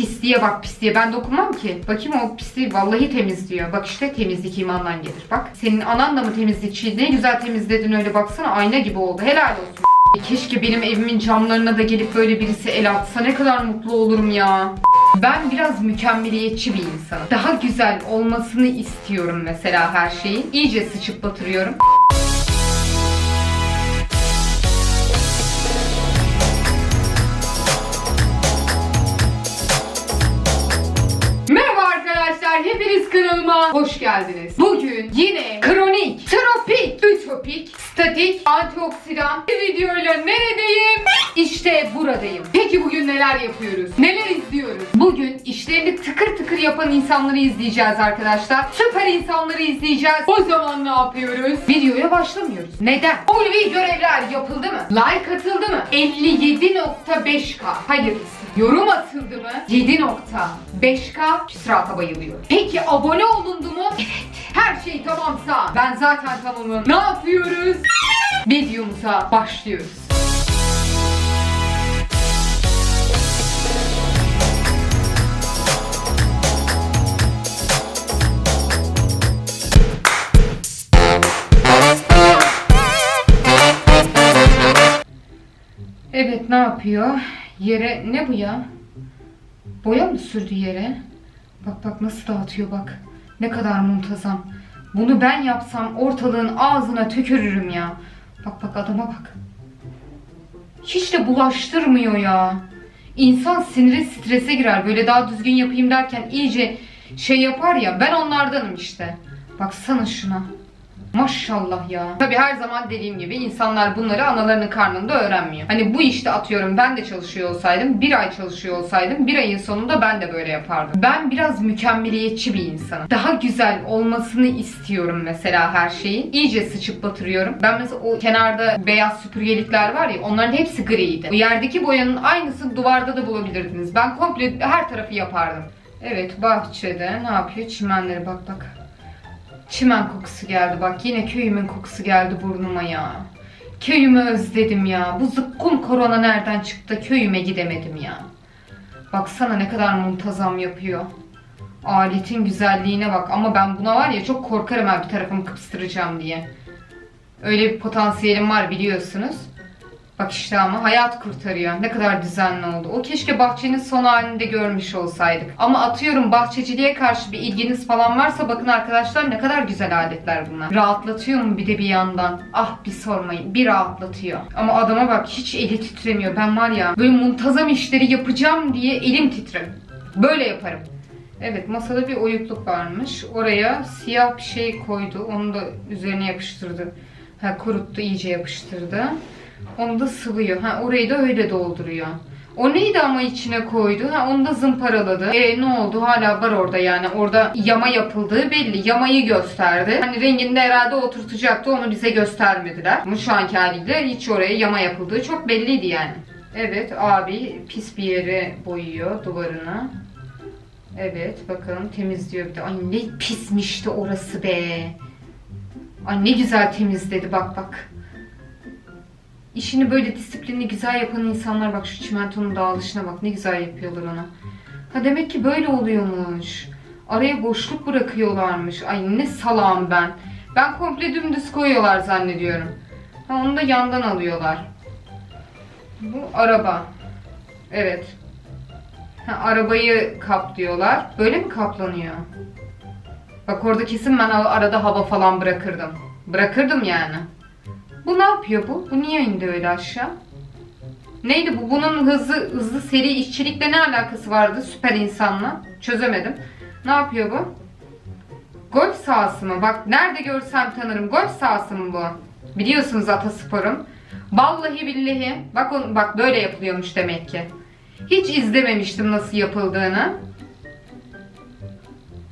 Pisliğe bak pisliğe ben dokunmam ki. Bakayım o pisliği vallahi temizliyor. Bak işte temizlik imandan gelir. Bak senin anan da mı temizlikçiydi? Ne güzel temizledin öyle baksana ayna gibi oldu. Helal olsun. Keşke benim evimin camlarına da gelip böyle birisi el atsa ne kadar mutlu olurum ya. Ben biraz mükemmeliyetçi bir insanım. Daha güzel olmasını istiyorum mesela her şeyin. İyice sıçıp batırıyorum. Hoş geldiniz. Bugün yine kronik, tropik, ütopik, statik, antioksidan bir videoyla neredeyim? İşte buradayım. Peki bugün neler yapıyoruz? Neler izliyoruz? Bugün işlerini tıkır tıkır yapan insanları izleyeceğiz arkadaşlar. Süper insanları izleyeceğiz. O zaman ne yapıyoruz? Videoya başlamıyoruz. Neden? Ulvi görevler yapıldı mı? Like atıldı mı? 57.5k. Hayırlısı. Yorum atıldı mı? 7.5k küsurata bayılıyor. Peki abone olundu mu? Evet. Her şey tamamsa ben zaten tamamım. Ne yapıyoruz? Videomuza başlıyoruz. Evet ne yapıyor? Yere ne bu ya? Boya mı sürdü yere? Bak bak nasıl dağıtıyor bak. Ne kadar muntazam. Bunu ben yapsam ortalığın ağzına tükürürüm ya. Bak bak adama bak. Hiç de bulaştırmıyor ya. İnsan siniri strese girer. Böyle daha düzgün yapayım derken iyice şey yapar ya. Ben onlardanım işte. Baksana şuna. Maşallah ya. Tabii her zaman dediğim gibi insanlar bunları analarının karnında öğrenmiyor. Hani bu işte atıyorum ben de çalışıyor olsaydım, bir ay çalışıyor olsaydım, bir ayın sonunda ben de böyle yapardım. Ben biraz mükemmeliyetçi bir insanım. Daha güzel olmasını istiyorum mesela her şeyin. İyice sıçıp batırıyorum. Ben mesela o kenarda beyaz süpürgelikler var ya onların hepsi griydi. O yerdeki boyanın aynısını duvarda da bulabilirdiniz. Ben komple her tarafı yapardım. Evet bahçede ne yapıyor? Çimenleri bak bak. Çimen kokusu geldi bak yine köyümün kokusu geldi burnuma ya. Köyümü özledim ya. Bu zıkkım korona nereden çıktı köyüme gidemedim ya. Baksana ne kadar muntazam yapıyor. Aletin güzelliğine bak ama ben buna var ya çok korkarım ha bir tarafımı kıpstıracağım diye. Öyle bir potansiyelim var biliyorsunuz. Bak işte ama hayat kurtarıyor. Ne kadar düzenli oldu. O keşke bahçenin son halini de görmüş olsaydık. Ama atıyorum bahçeciliğe karşı bir ilginiz falan varsa bakın arkadaşlar ne kadar güzel aletler bunlar. Rahatlatıyor mu bir de bir yandan? Ah bir sormayın. Bir rahatlatıyor. Ama adama bak hiç eli titremiyor. Ben var ya böyle muntazam işleri yapacağım diye elim titrer. Böyle yaparım. Evet masada bir oyukluk varmış. Oraya siyah bir şey koydu. Onu da üzerine yapıştırdı. Ha kuruttu iyice yapıştırdı. Onu da sıvıyor. Ha orayı da öyle dolduruyor. O neydi ama içine koydu? Ha onu da zımparaladı. E ne oldu? Hala var orada yani. Orada yama yapıldığı belli. Yamayı gösterdi. Hani rengini de herhalde oturtacaktı. Onu bize göstermediler. Ama şu anki haliyle hiç oraya yama yapıldığı çok belliydi yani. Evet abi pis bir yere boyuyor duvarını. Evet bakalım temizliyor bir de. Ay ne pismişti orası be. Ay ne güzel temizledi bak bak. İşini böyle disiplinli güzel yapan insanlar bak şu çimentonun dağılışına bak ne güzel yapıyorlar ona. Ha demek ki böyle oluyormuş. Araya boşluk bırakıyorlarmış. Ay ne salam ben. Ben komple dümdüz koyuyorlar zannediyorum. Ha onu da yandan alıyorlar. Bu araba. Evet. Ha, arabayı kaplıyorlar. Böyle mi kaplanıyor? Bak orada kesin ben arada hava falan bırakırdım. Bırakırdım yani. Bu ne yapıyor bu? Bu niye indi öyle aşağı? Neydi bu? Bunun hızlı hızlı seri işçilikle ne alakası vardı süper insanla? Çözemedim. Ne yapıyor bu? Golf sahası mı? Bak nerede görsem tanırım. Golf sahası mı bu? Biliyorsunuz atasporum. Vallahi billahi. Bak on, bak böyle yapılıyormuş demek ki. Hiç izlememiştim nasıl yapıldığını.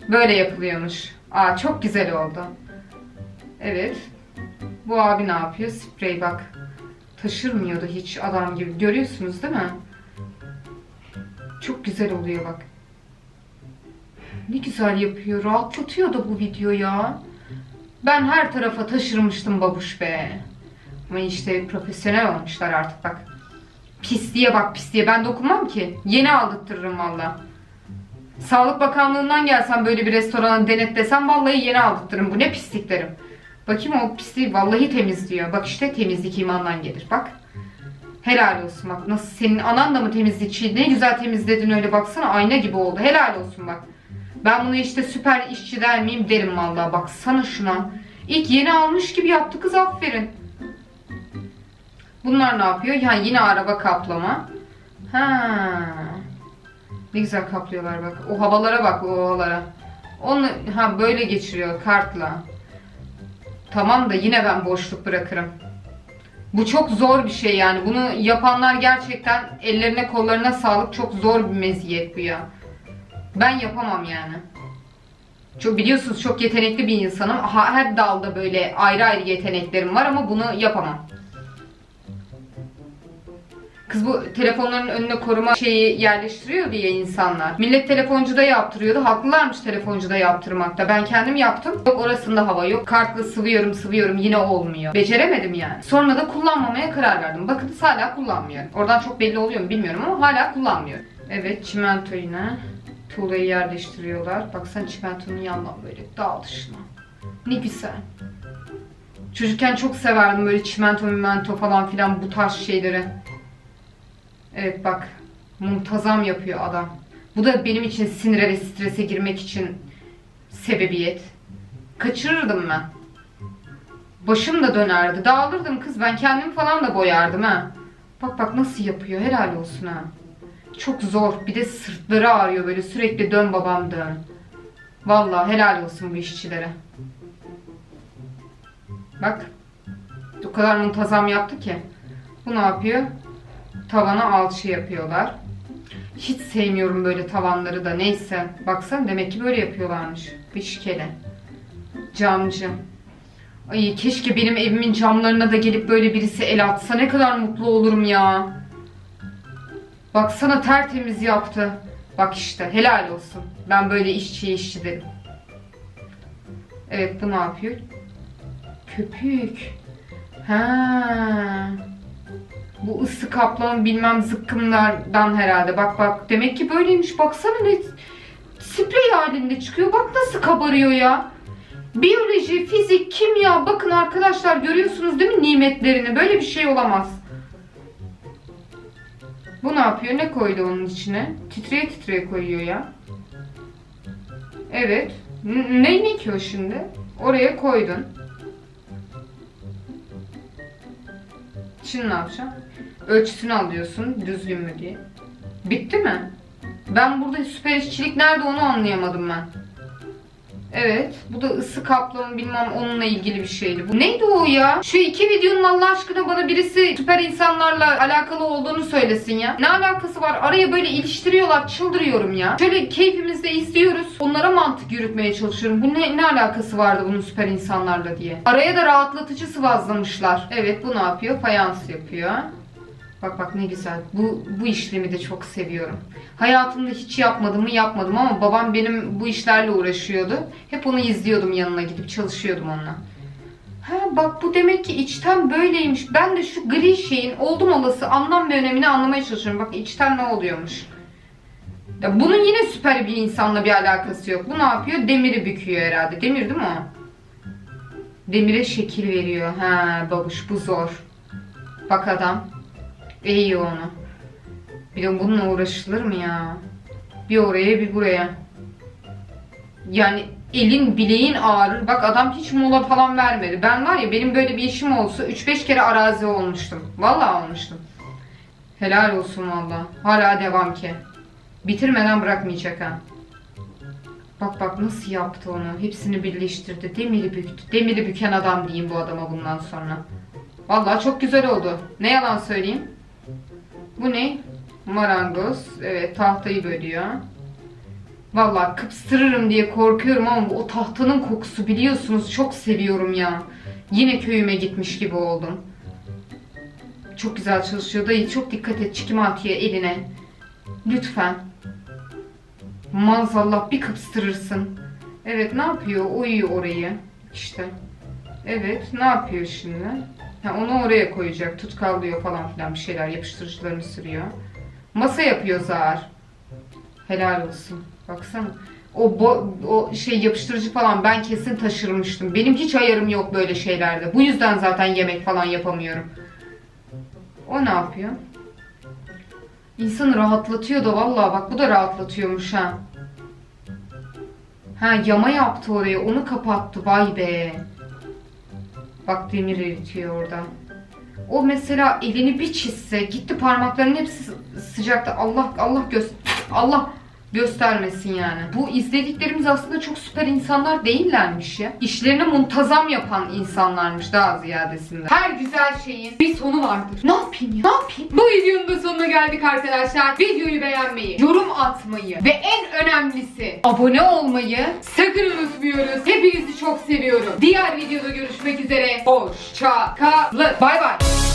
Böyle yapılıyormuş. Aa çok güzel oldu. Evet. Bu abi ne yapıyor? Sprey bak. Taşırmıyordu hiç adam gibi. Görüyorsunuz değil mi? Çok güzel oluyor bak. Ne güzel yapıyor. Rahatlatıyor da bu video ya. Ben her tarafa taşırmıştım babuş be. Ama işte profesyonel olmuşlar artık bak. Pisliğe bak pisliğe. Ben dokunmam ki. Yeni aldırtırırım valla. Sağlık Bakanlığı'ndan gelsem böyle bir restorana denetlesem vallahi yeni aldırtırım. Bu ne pislik derim. Bakayım o pisliği vallahi temizliyor. Bak işte temizlik imandan gelir. Bak. Helal olsun bak. Nasıl senin anan da mı temizlikçiydi? Ne güzel temizledin öyle baksana. Ayna gibi oldu. Helal olsun bak. Ben bunu işte süper işçi der miyim derim vallahi. Baksana şuna. İlk yeni almış gibi yaptı kız aferin. Bunlar ne yapıyor? Yani yine araba kaplama. Ha. Ne güzel kaplıyorlar bak. O havalara bak o havalara. Onu ha böyle geçiriyor kartla. Tamam da yine ben boşluk bırakırım. Bu çok zor bir şey yani. Bunu yapanlar gerçekten ellerine kollarına sağlık. Çok zor bir meziyet bu ya. Ben yapamam yani. Çok biliyorsunuz çok yetenekli bir insanım. Her dalda böyle ayrı ayrı yeteneklerim var ama bunu yapamam. Kız bu telefonların önüne koruma şeyi yerleştiriyor diye insanlar. Millet telefoncuda yaptırıyordu. Haklılarmış telefoncuda yaptırmakta. Ben kendim yaptım. Yok orasında hava yok. Kartla sıvıyorum sıvıyorum yine olmuyor. Beceremedim yani. Sonra da kullanmamaya karar verdim. Bakın hala kullanmıyorum. Oradan çok belli oluyor mu bilmiyorum ama hala kullanmıyorum. Evet çimento yine. Tuğlayı yerleştiriyorlar. Baksana çimentonun yandan böyle dağılışına. Ne güzel. Çocukken çok severdim böyle çimento mimento falan filan bu tarz şeyleri. Evet bak muntazam yapıyor adam. Bu da benim için sinire ve strese girmek için sebebiyet. Kaçırırdım ben. Başım da dönerdi. Dağılırdım kız. Ben kendimi falan da boyardım ha. Bak bak nasıl yapıyor. Helal olsun ha. Çok zor. Bir de sırtları ağrıyor böyle sürekli dön babam dön. Vallahi helal olsun bu işçilere. Bak. O kadar muntazam yaptı ki. Bu ne yapıyor? Tavana alçı yapıyorlar. Hiç sevmiyorum böyle tavanları da. Neyse. Baksana demek ki böyle yapıyorlarmış. Bişkele. Camcı. Ay keşke benim evimin camlarına da gelip böyle birisi el atsa. Ne kadar mutlu olurum ya. Baksana tertemiz yaptı. Bak işte helal olsun. Ben böyle işçi işçi dedim. Evet bu ne yapıyor? Köpük. Ha. Bu ısı kaplama bilmem zıkkımlardan herhalde. Bak bak demek ki böyleymiş. Baksana ne sprey halinde çıkıyor. Bak nasıl kabarıyor ya. Biyoloji, fizik, kimya bakın arkadaşlar görüyorsunuz değil mi nimetlerini? Böyle bir şey olamaz. Bu ne yapıyor? Ne koydu onun içine? Titreye titreye koyuyor ya. Evet. Ne ne ki o şimdi? Oraya koydun. Şimdi ne yapacağım? Ölçüsünü alıyorsun düzgün mü diye. Bitti mi? Ben burada süper işçilik nerede onu anlayamadım ben. Evet. Bu da ısı kaplama bilmem onunla ilgili bir şeydi. Bu neydi o ya? Şu iki videonun Allah aşkına bana birisi süper insanlarla alakalı olduğunu söylesin ya. Ne alakası var? Araya böyle iliştiriyorlar. Çıldırıyorum ya. Şöyle keyfimizde izliyoruz. Onlara mantık yürütmeye çalışıyorum. Bu ne, ne alakası vardı bunun süper insanlarla diye. Araya da rahatlatıcı sıvazlamışlar. Evet bu ne yapıyor? Fayans yapıyor. Bak bak ne güzel. Bu bu işlemi de çok seviyorum. Hayatımda hiç yapmadım mı yapmadım ama babam benim bu işlerle uğraşıyordu. Hep onu izliyordum yanına gidip çalışıyordum onunla. Ha bak bu demek ki içten böyleymiş. Ben de şu gri şeyin oldum olası anlam ve önemini anlamaya çalışıyorum. Bak içten ne oluyormuş. Ya bunun yine süper bir insanla bir alakası yok. Bu ne yapıyor? Demiri büküyor herhalde. Demir değil mi o? Demire şekil veriyor. Ha babuş bu zor. Bak adam. İyi onu. Bir de bununla uğraşılır mı ya? Bir oraya bir buraya. Yani elin bileğin ağrır. Bak adam hiç mola falan vermedi. Ben var ya benim böyle bir işim olsa 3-5 kere arazi olmuştum. Vallahi olmuştum. Helal olsun valla. Hala devam ki. Bitirmeden bırakmayacak ha. Bak bak nasıl yaptı onu. Hepsini birleştirdi. Demiri büktü. Demiri büken adam diyeyim bu adama bundan sonra. Vallahi çok güzel oldu. Ne yalan söyleyeyim. Bu ne? Marangoz. Evet tahtayı bölüyor. Vallahi kıpstırırım diye korkuyorum ama o tahtanın kokusu biliyorsunuz çok seviyorum ya. Yine köyüme gitmiş gibi oldum. Çok güzel çalışıyor. Dayı çok dikkat et çikimatiye eline. Lütfen. Maazallah bir kıpstırırsın. Evet ne yapıyor? Oyuyor orayı. İşte. Evet ne yapıyor şimdi? Ha, onu oraya koyacak. Tutkallıyor falan filan bir şeyler. Yapıştırıcılarını sürüyor. Masa yapıyor Zahar. Helal olsun. Baksana. O, bo- o şey yapıştırıcı falan ben kesin taşırmıştım. Benim hiç ayarım yok böyle şeylerde. Bu yüzden zaten yemek falan yapamıyorum. O ne yapıyor? İnsanı rahatlatıyor da vallahi bak bu da rahatlatıyormuş ha. Ha yama yaptı oraya onu kapattı vay be. Bak demir eritiyor orada. O mesela elini bir çizse gitti parmaklarının hepsi sı- sıcakta Allah Allah göz Allah göstermesin yani. Bu izlediklerimiz aslında çok süper insanlar değillermiş ya. İşlerini muntazam yapan insanlarmış daha ziyadesinde. Her güzel şeyin bir sonu vardır. Ne yapayım ya? Ne yapayım? Bu videonun da sonuna geldik arkadaşlar. Videoyu beğenmeyi, yorum atmayı ve en önemlisi abone olmayı sakın unutmuyoruz. Hepinizi çok seviyorum. Diğer videoda görüşmek üzere. Hoşça kalın. Bay bay.